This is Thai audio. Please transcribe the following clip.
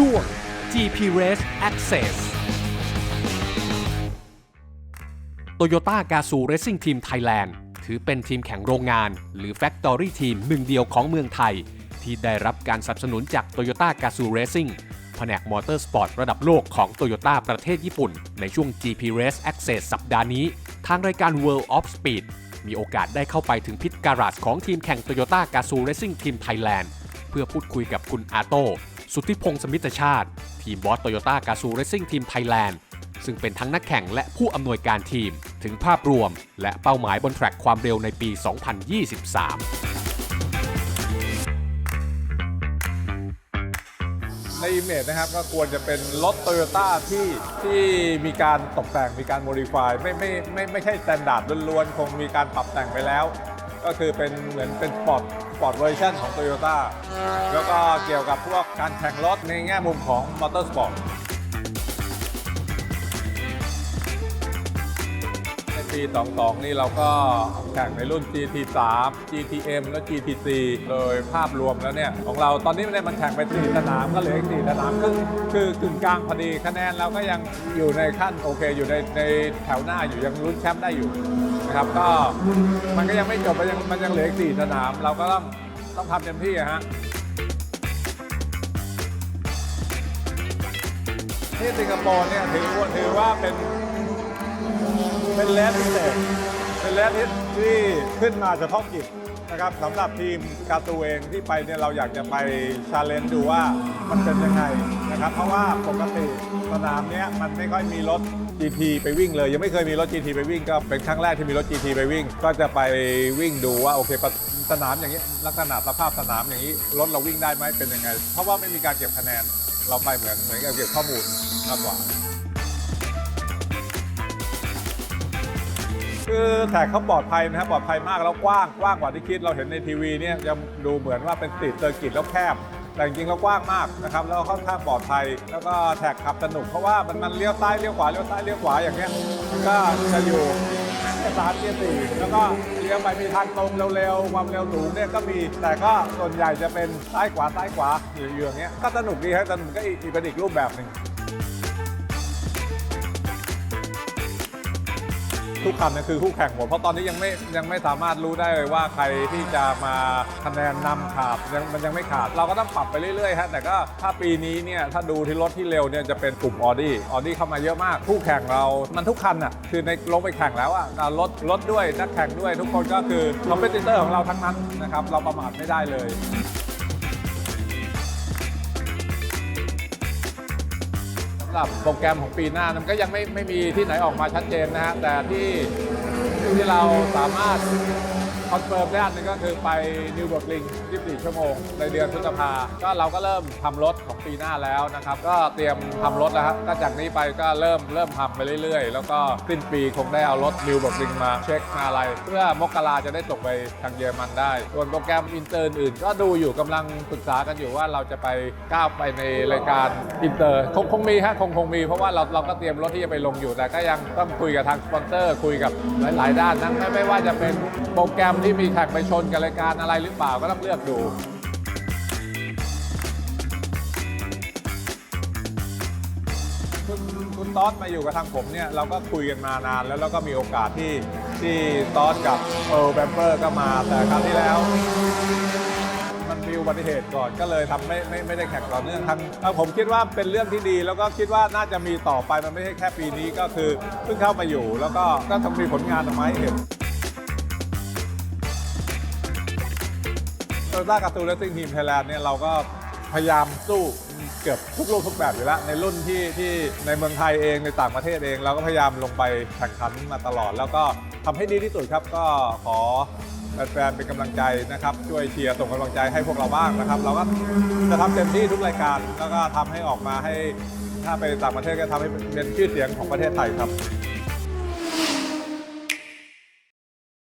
ช่วง GP Race Access Toyota g a z o Racing Team Thailand ถือเป็นทีมแข่งโรงงาน หรือ Factory Team หนึ่งเดียวของเมืองไทย ที่ได้รับการสนับสนุนจาก Toyota g a z o Racing แผนกมอเตอร์สปอร์ตระดับโลกของ Toyota ประเทศญี่ปุ่น ในช่วง GP Race Access สัปดาห์นี้ ทางรายการ World of Speed มีโอกาสได้เข้าไปถึงพิทการาจของทีมแข่ง Toyota g a z o Racing Team Thailand เพื่อพูดคุยกับคุณอาโต้ สุทธิพงศ์สมิตชาติ ทีมบอสโตโยต้ากาซูเรซิ่งทีมไทยแลนด์ซึ่งเป็นทั้งนักแข่งและผู้อำนวยการทีม ถึงภาพรวม และเป้าหมายบนแทร็กความเร็วในปี 2023 ในอิมเมจนะครับก็ควรจะเป็นรถโตโยต้าที่ที่มีการตกแต่งมีการโมดิฟายไม่ไม่ไม่ไม่ใช่สแตนดาร์ดล้วนๆ คงมีการปรับแต่งไปแล้ว ก็คือเป็นเหมือนเป็นสปอร์ต สปอร์ตเวอร์ชันของโตโยต้าแล้วก็เกี่ยวกับพวกการแข่งรถในแง่มุมของมอเตอร์สปอร์ตในปี 22 นี่เราก็แข่งในรุ่น GT3 GTM และ GTC โดยภาพรวมแล้วเนี่ย ของเราตอนนี้เนี่ยมันแข่งไป4สนามก็เหลืออีก4สนามครึ่งคือกึ่งกลางพอดีคะแนนเราก็ยังอยู่ในขั้นโอเค อยู่ในในแถวหน้าอยู่ยังลุ้นแชมป์ได้อยู่ นะครับก็มันก็ยังไม่จบมันยังมันยังเหลืออีก4สนาม เราก็ต้องต้องทำเต็มที่อะฮะที่สิงคโปร์เนี่ยถือว่าถือว่าเป็นเป็นแลนด์พิเศษเป็นแลนด์ที่ขึ้นมาเฉพาะกิจนะครับสำหรับทีมกาตูเองที่ไปเนี่ยเราอยากจะไปชาเลนจ์ดูว่ามันเป็นยังไงนะครับ เพราะว่าปกติสนามเนี้ยมันไม่ค่อยมีรถ GT ไปวิ่งเลย ยังไม่เคยมีรถ GT ไปวิ่งก็เป็นครั้งแรกที่มีรถ GT ไปวิ่ง ก็จะไปวิ่งดูว่าโอเคสนามอย่างนี้ลักษณะสภาพสนามอย่างนี้รถเราวิ่งได้ไหมเป็นยังไง เพราะว่าไม่มีการเก็บคะแนนเราไปเหมือนเหมือนกับเก็บข้อมูลมากกว่าคือแท็กเขาปลอดภัยนะครับปลอดภัยมากแล้วกว้างกว้างกว่าที่คิดเราเห็นในทีวีเนี่ยจะดูเหมือนว่าเป็นสตรีทเซอร์กิตแล้วแคบ แต่จริงๆแล้วกว้างมากนะครับ แล้วก็ค่อนข้างปลอดภัย แล้วก็แท็กขับสนุกเพราะว่ามันมันเลี้ยวซ้ายเลี้ยวขวาเลี้ยวซ้ายเลี้ยวขวาอย่างเงี้ยมันก็จะอยู่สามเกียร์สี่แล้วก็เลี้ยวไปมีทางตรงเร็วๆความเร็วสูงเนี่ยก็มี แต่ก็ส่วนใหญ่จะเป็นซ้ายขวาซ้ายขวาอยู่อย่างเงี้ยก็สนุกดีครับสนุกก็อีกอีกเป็นอีกรูปแบบหนึ่ง ทุกคันเนี่ยคือคู่แข่งผมเพราะตอนนี้ยังไม่ยังไม่สามารถรู้ได้เลยว่าใครที่จะมาคะแนนนำขาดยังมันยังไม่ขาด เราก็ต้องปรับไปเรื่อยๆฮะแต่ก็ถ้าปีนี้เนี่ยถ้าดูที่รถที่เร็วเนี่ยจะเป็นกลุ่มออดี้ออดี้เข้ามาเยอะมากคู่แข่งเรามันทุกคันอะคือในลงไปแข่งแล้วอะรถรถด้วยนักแข่งด้วย ทุกคนก็คือคอมเพติเตอร์ของเราทั้งนั้นนะครับเราประมาทไม่ได้เลย หรับโปรแกรมของปีหน้ามันก็ยังไม่ไม่มีที่ไหนออกมาชัดเจนนะฮะแต่ที่ที่เราสามารถ อนเฟิร์มได้อันหนึงก็คือไปนิวเบอร์กลิง 24 ชั่วโมง ในเดือนพฤษภา ก็เราก็เริ่มทำรถของปีหน้าแล้วนะครับ ก็เตรียมทำรถแล้วครับ ก็จากนี้ไปก็เริ่มเริ่มทำไปเรื่อย ๆ แล้วก็สิ้นปีคงได้เอารถนิวเบอร์กลิงมาเช็คมาอะไร เพื่อมกราจะได้ส่งไปทางเยอรมันได้ ส่วนโปรแกรมอินเตอร์อื่นก็ดูอยู่กำลังปรึกษากันอยู่ว่าเราจะไปก้าวไปในรายการอินเตอร์คงคงมีฮะคงคงมีเพราะว่าเราเราก็เตรียมรถที่จะไปลงอยู่แต่ก็ยังต้องคุยกับทางสปอนเซอร์คุยกับหลาย ๆ ด้านทั้งไม่ว่าจะเป็นโปรแกรมที่มีแข่งไปชนกับรายการอะไรหรือเปล่าก็ต้องเลือกดูคุณคุณตอสมาอยู่กับทางผมเนี่ยเราก็คุยกันมานานแล้วเราก็มีโอกาสที่ที่ตอสกับเออแบมเปอร์ก็มาแต่คราวที่แล้ว มันมีอุบัติเหตุก่อนก็เลยทำไม่ไม่ไม่ได้แข่งต่อเนื่องทั้งเอ่ผมคิดว่าเป็นเรื่องที่ดี แล้วก็คิดว่าน่าจะมีต่อไปมันไม่ใช่แค่ปีนี้ก็คือเพิ่งเข้ามาอยู่ แล้วก็ก็ต้องมีผลงานออกมาให้เห็น โตโยต้าการ์ตูนเลสซิ่งทีมไทยแลนด์เนี่ยเราก็พยายามสู้เกือบทุกรูปทุกแบบอยู่แล้ว ในรุ่นที่ที่ในเมืองไทยเองในต่างประเทศเองเราก็พยายามลงไปแข่งขันมาตลอด แล้วก็ทำให้ดีที่สุดครับก็ขอแฟนๆเป็นกำลังใจนะครับช่วยเชียร์ส่งกำลังใจให้พวกเราบ้างนะครับ เราก็จะทำเต็มที่ทุกรายการแล้วก็ทำให้ออกมาให้ถ้าไปต่างประเทศก็ทำให้เป็นชื่อเสียงของประเทศไทยครับ